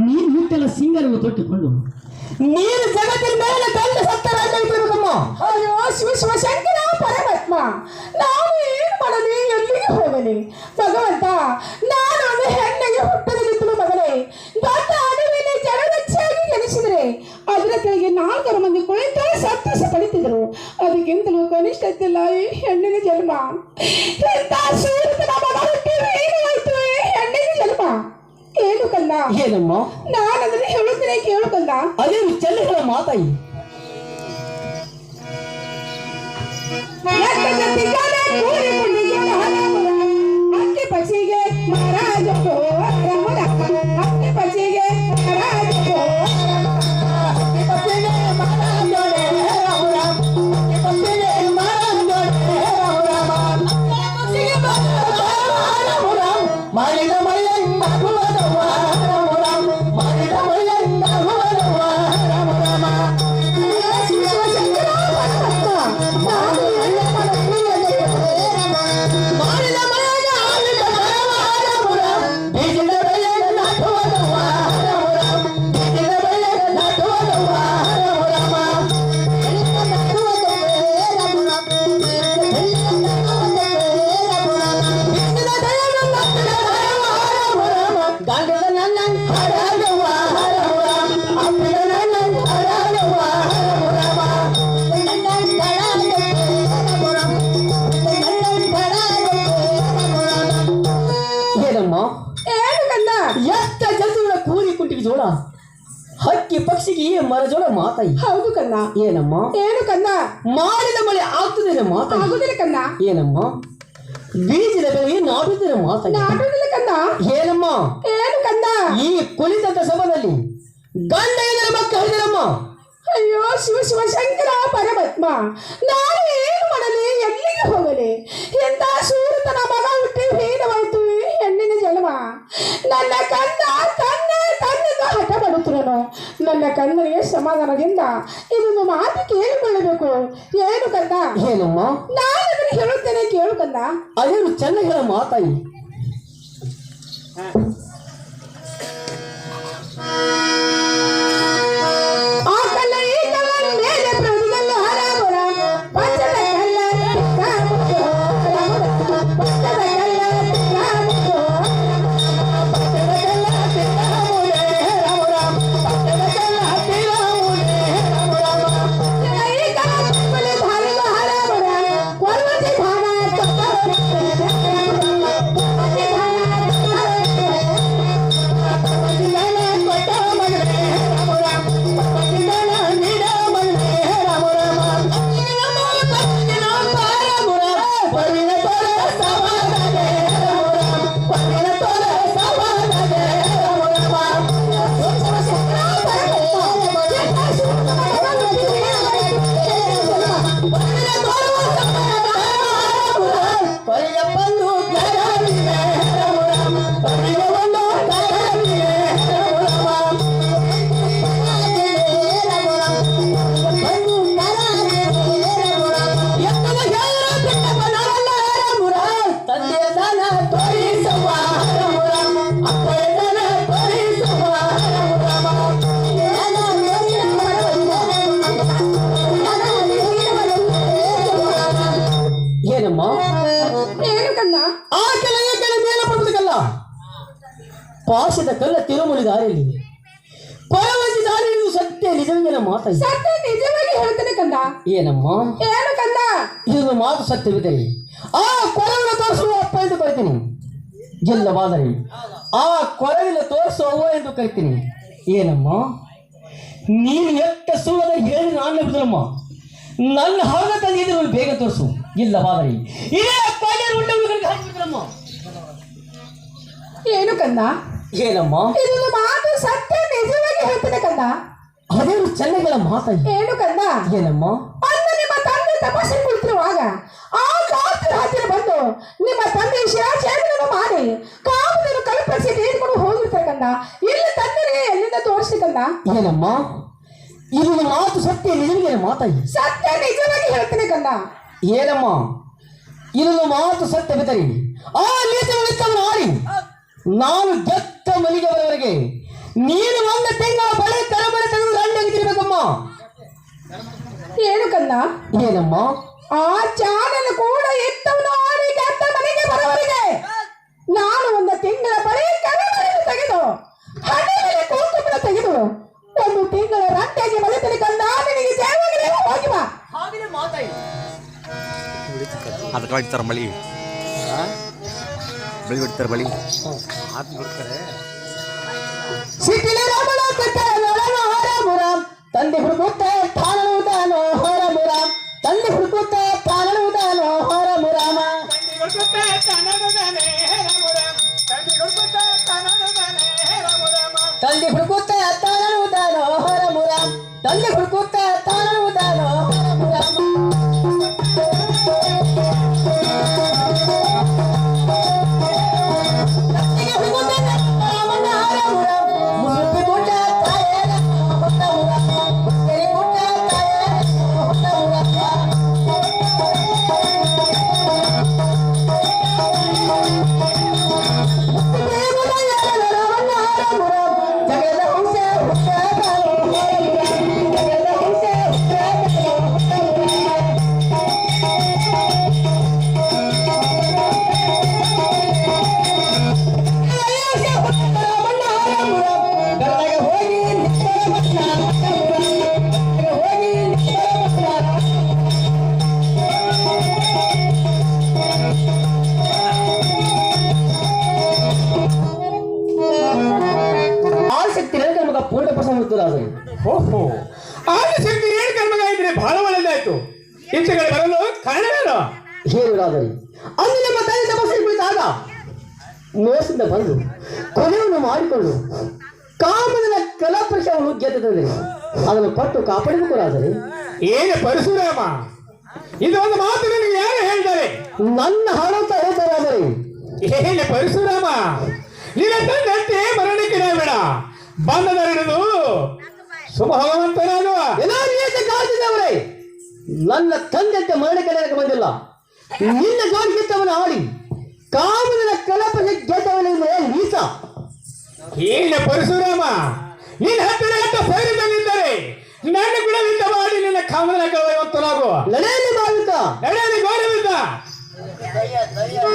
ನೀನು ಮುಟ್ಟೆಲ್ಲ ಸಿಂಗರವು ತೊಟ್ಟುಕೊಂಡು ನೀನು ಜಗತ್ತಿನ ಮೇಲೆ ಗಂಡ ಸತ್ತ ರಾಜ ಇಟ್ಟಿರ್ಬೇಕಮ್ಮ ಅಯ್ಯೋ ಶಿವ ಶಂಕರ, ಪರಮಾತ್ಮ. ನಾನು ಏನು ಮಾಡಲಿ ಎಲ್ಲಿಗೆ ಹೋಗಲಿ? ಭಗವಂತ, ನಾನು ಒಂದು ಹೆಣ್ಣಿಗೆ ಹುಟ್ಟದಲ್ಲಿದ್ದಳು ಮಗಳೇ ದೊಡ್ಡ ಅಡವಿನ ಜನರಚ್ಚಾಗಿ ಜನಿಸಿದರೆ ಅದರ ಕೆಳಗೆ ನಾಲ್ಕರ ಮಂದಿ ಕುಳಿತು ಸಂತೋಷ ಪಡಿತಿದ್ರು. ಅದಕ್ಕಿಂತಲೂ ಕನಿಷ್ಠ ಈ ಹೆಣ್ಣಿನ ಜನ್ಮ. ಎಂತ ಸೂರ್ಯನ ಮಗ ಹುಟ್ಟಿ ಏನಾಯ್ತು ಈ ಹೆಣ್ಣಿನ ಜನ್ಮ? ಏನು ಕಂದ. ಏನಮ್ಮ? ನಾನು ಅದನ್ನ ಹೇಳುತ್ತೇನೆ ಕೇಳು ಕಂದ. ಅದೇನು ಚೆನ್ನಗಳ ಮಾತಾಯಿ. ಎತ್ತ ಜೊತೆಗಾದ ಕೂಡಿಕೊಂಡಿಗೆ ಹರಮುರ. ಅಕ್ಕಿ ಪಕ್ಷಿಗೆ ಈ ಮರ ಮಾತಾಯಿ? ಹೌದು ಕನ್ನ ಏನಮ್ಮ? ಏನು ಕನ್ನ ಮಾಡಿದ ಮಳೆ ಆಗ್ತದೆ ಮಾತ ಆಗುದಿಲ್ಲ ಕಂದ ಏನಮ್ಮ? ಬೀಜದ ಬೆಳೆ ನಾಟುತ್ತದೆ ಮಾತಾಯಿ? ನಾಟುದಿಲ್ಲ ಕನ್ನ ಏನಮ್ಮ? ಏನು ಕನ್ನ ಈ ಕುಳಿತಂತ ಸಭದಲ್ಲಿ ಗಂಡ ಇದರ ಮಕ್ಕ ಹೇಳಿದರಮ್ಮ? ಅಯ್ಯೋ ಶಿವ ಶಿವ ಶಂಕರ ಪರಮಾತ್ಮ. ನಾನು ಏನು ಮಾಡಲಿ? ಎಲ್ಲಿಗೆ ಹೋಗಲಿ? ಎಂತ ಸೂರತನ ಮಗ ಹುಟ್ಟಿ ಹೀನವಾಯ್ತು. ಹೆಣ್ಣಿನ ಜನ್ಮ. ನನ್ನ ಕಣ್ಣ ನನ್ನ ಕಣ್ಣಿಗೆ ಸಮಾಧಾನದಿಂದ ಇದೊಂದು ಮಾತು ಕೇಳಿಕೊಳ್ಳಬೇಕು. ಏನು ಕಂದ? ಏನಮ್ಮ? ನಾನು ಅದನ್ನು ಹೇಳುತ್ತೇನೆ ಕೇಳು ಕಂದ. ಅದೇನು ಚೆನ್ನಾಗಿರ ಮಾತಾಯಿ. ಆ ಪಾಶದ ಕಲ್ಲ ತಿರುಮುಳಿ ದಾರಿಯಲ್ಲಿ ಪರವಜಿ ದಾರಿಯಲ್ಲಿ ಸತ್ಯ ನಿಜವಿನ ಮಾತಾಯಿ ಸತ್ಯ ನಿಜವಾಗಿ ಹೇಳ್ತೇನೆ ಕಂದ. ಏನಮ್ಮ? ಏನು ಕಂದ? ಇದೊಂದು ಮಾತು ಸತ್ಯವಿದೆ. ಆ ಕೊರವಿನ ತೋರಿಸುವ ಅಪ್ಪ ಎಂದು ಕರಿತೀನಿ. ಇಲ್ಲವಾದರೆ ಆ ಕೊರವಿನ ತೋರಿಸುವ ಅವ್ವ ಎಂದು ಕರಿತೀನಿ. ಏನಮ್ಮ? ನೀನು ಎಟ್ಟ ಸುಳ್ಳದ ಹೇಳಿ ನಾನು ಬಿದ್ದರಮ್ಮ ನನ್ನ ಹಾಗ ತಂದಿದ್ರು ಬೇಗ ತೋರಿಸು. ಇಲ್ಲವಾದರೆ ಇದೇ ಉಂಡವರಿಗೆ ಹಾಕಿಬಿಡ್ರಮ್ಮ ಏನು ಕಂದ? ಏನಮ್ಮ ಇದೊಂದು ಮಾತು ಸತ್ಯ ನಿಜವಾಗಿ ಹೇಳ್ತೇನೆ ಕಂದ. ಅದೇನು ಚೆನ್ನಗಳ ಮಾತು? ಏನು ಕಂದ? ಏನಮ್ಮ? ಅಂದು ನಿಮ್ಮ ತಂದೆ ತಪಸ್ಸೆ ಕುಳಿತಿರುವಾಗ ಆ ಕಾಪಿನ ಹತ್ತಿರ ಬಂದು ನಿಮ್ಮ ತಂದೆ ಶಿರಾಚರಣೆಯನ್ನು ಮಾಡಿ ಕಾಮದನ್ನು ಕಲ್ಪಿಸಿ ತೆಗೆದುಕೊಂಡು ಹೋಗಿರ್ತಾರೆ ಕಂದ. ಇಲ್ಲಿ ತಂದೆಗೆ ಎಲ್ಲಿಂದ ತೋರಿಸಿ ಕಂದ. ಏನಮ್ಮ? ಇದು ಮಾತು ಸತ್ಯ ನಿಜವಾಗಿ ಮಾತಾಯಿ ಸತ್ಯ ನಿಜವಾಗಿ ಹೇಳ್ತೇನೆ ಕಂದ. ಏನಮ್ಮ? ಇದೊಂದು ಮಾತು ಸತ್ಯ ಬಿತ್ತರಿ ಆ ನೀತಿನ ಆಡಿ ನಾನು ಗೆತ್ತ ಮನೆಗೆ ಬರೋವರೆಗೆ. ನೀನು ಒಂದು ತಿಂಗಳ ಬಳೆ ತರಬಳೆ ತೆಗೆದು ದಂಡೆಗೆ ತಿರ್ಬೇಕಮ್ಮ ಏನು ಕನ್ನ ಏನಮ್ಮ? ಆ ಚಾನಲ್ ಕೂಡ ಎತ್ತವನು ಆಡಿಗೆ ಅತ್ತ ಮನೆಗೆ ಬರೋವರೆಗೆ. ನಾನು ಒಂದು ತಿಂಗಳ ಬಳೆ ಕರಬಳಿ ತೆಗೆದು ಹಣೆಯಲ್ಲಿ ಕುಂಕುಮ ತೆಗೆದು ಒಂದು ತಿಂಗಳ ರಂಟೆಗೆ ಮನೆ ಕಂದ ನಿನಗೆ ಸೇವೆಗೆ ಹೋಗಿ ಬಾ. ಅದಕ್ಕೆ ಹೊಡಿತಾರೆ ಬಳಿ ಬಳಿ ಹೊಡಿತಾರೆ ಬಳಿ ಸಿಟ್ಟಿಲಿ ರಾಮನ ಕಟ್ಟೆ ನೊಳನ ಹೊರಮುರ ತಂದೆ ಹುಡುಕುತ್ತೆ ತಾನನುವುದಾನೋ ಹೊರಮುರ ತಂದೆ ಹುಡುಕುತ್ತೆ ತಾನನುವುದಾನೋ ಹೊರಮುರಾಮ ತಂದೆ ಹುಡುಕುತ್ತೆ ತಾನನುವುದಾನೋ ಹೊರಮುರ ತಂದೆ ಹುಡುಕುತ್ತೆ ತಾನನುವುದಾನೋ ಇಂಚೆಗಳು ಬರಲು ಕಾರಣವೇನು ಹೇಳುವುದಾದರೆ ಅಲ್ಲಿ ನಮ್ಮ ತಾಯಿ ತಪಸ್ಸಿಗೆ ಕುಳಿತಾಗ ಮೋಸದಿಂದ ಬಂದು ಕೊನೆಯನ್ನು ಮಾಡಿಕೊಂಡು ಕಾಮನ ಕಲಾಪರಿಶವನ್ನು ಗೆದ್ದು ತಂದರೆ ಅದನ್ನು ಕೊಟ್ಟು ಕಾಪಾಡಬೇಕಾದರೆ ಏನು ಪರಶುರಾಮ ಇದು ಒಂದು ಮಾತು ನಿನಗೆ ಯಾರು ಹೇಳ್ತಾರೆ ನನ್ನ ಹಾಡಂತ ಹೇಳ್ತಾರಾದರೆ ಏನು ಪರಶುರಾಮ ನಿನ್ನ ತಂದೆ ಮರಣಕ್ಕೆ ಬೇಡ. ಬಂದದ ಹಿಡಿದು ಶುಭವಂತ ನಾನು ಎಲ್ಲ ರೀತಿಯ ಕಾಲದಿಂದವರೇ ನನ್ನ ತಂದೆ ಮರಣ ಕಡೆಯಕ್ಕೆ ಬಂದಿಲ್ಲ. ನಿನ್ನ ಜೋಡಿಸಿದ್ದವನ ಆಡಿ ಕಾಮನ ಕಲಾಪರಿ ಗೆದ್ದವನ ನೀಸ ಏನ ಪರಶುರಾಮ ನಿನ್ನ ಹತ್ತಿರ ಹತ್ತ ಸೈನ್ಯದಲ್ಲಿದ್ದರೆ ನನ್ನ ಗುಣದಿಂದ ಮಾಡಿ ನಿನ್ನ ಕಾಮನ ಗೌರವಂತನಾಗುವ ನಡೆಯಲಿ ಭಾವಿತ ನಡೆಯಲಿ ಗೌರವಿದ್ದ ಯಾರು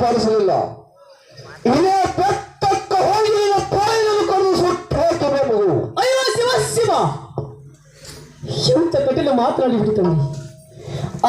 ಪಾಲಿಸಲಿಲ್ಲ. ಇದೇ ಬೆಟ್ಟಕ್ಕ ಹೋಗಿ ನಿನ್ನ ತಾಯಿಯನ್ನು ಕರೆದು ಸುಟ್ಟು ಹಾಕಿದೆ ಮಗು ಅಯ್ಯೋ ಶಿವ ಶಿವ ಎಂತ ಕಠಿಣ ಮಾತನಾಡಿ ಬಿಡಿ ತಂದೆ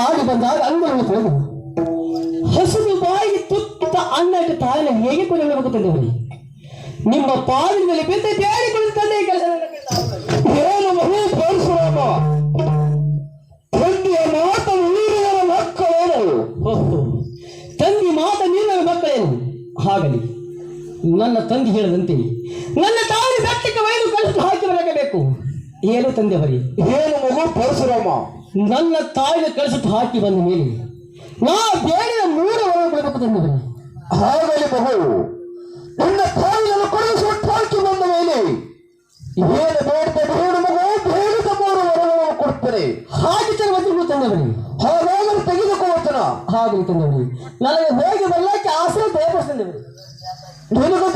ಆಗಿ ಬಂದಾಗ ಅಂಗಗಳನ್ನು ಹೋಗು ಹಸಿದು ಬಾಯಿಗೆ ತುತ್ತ ಅನ್ನಕ್ಕೆ ತಾಯಿನ ಹೇಗೆ ಕೊಳ್ಳಬೇಕು ತಂದೆವರಿ ನಿಮ್ಮ ಪಾಲಿನಲ್ಲಿ ಬಿದ್ದ ಬೇಡಿಕೊಳ್ಳಿ ತಂದೆ ಕೆಲಸ ಏನು ಮಗು ಪರಶುರಾಮ? ತಂದೆಯ ಮಾತನ್ನು ನೀರಿನ ಮಕ್ಕಳೇನು ತಂದೆ ಮಾತ ನೀರಿನ ಮಕ್ಕಳೇನು ಹಾಗಲಿ ನನ್ನ ತಂದೆ ಹೇಳದಂತೆ ನನ್ನ ತಾಯಿ ಬೆಟ್ಟಕ್ಕೆ ಒಯ್ದು ಕಳಿಸಿ ಹಾಕಿ ಬರಬೇಕು ಏನು ತಂದೆ ಬರಿ ಏನು ಮಗು ಪರಶುರಾಮ. ನನ್ನ ತಾಯಿನ ಕೆಲಸಕ್ಕೆ ಹಾಕಿ ಬಂದ ಮೇಲೆ ನಾ ಬೇಡಿದ ಮೂರು ವರ ಕೊಡಬೇಕು ತಂದೆ ಬರಿ ಹಾಗಲಿ ಮಗು. ನನ್ನ ತಾಯಿಯನ್ನು ಕರೆದು ಹಾಕಿ ಬಂದ ಮೇಲೆ ಏನು ಬೇಡಿದ ಬೇಡ ಮಗು ಬೇಡಿದ ಮೂರು ವರಗಳನ್ನು ಕೊಡ್ತಾರೆ ಹಾಗೆ ವಚನ ತಂದೆ ಬರಿ ಹಾಗಾದ್ರೆ ತೆಗೆದುಕೊಳ್ಳುತ್ತಾನ ಹಾಗೆ ತಂದೆ ಬರಿ ನನಗೆ ಹೋಗಿ ಬರಲಿಕ್ಕೆ ಆಸೆ ದಯಪಡಿಸಿ ತಂದೆ ಬರಿ ನಿನಗೂ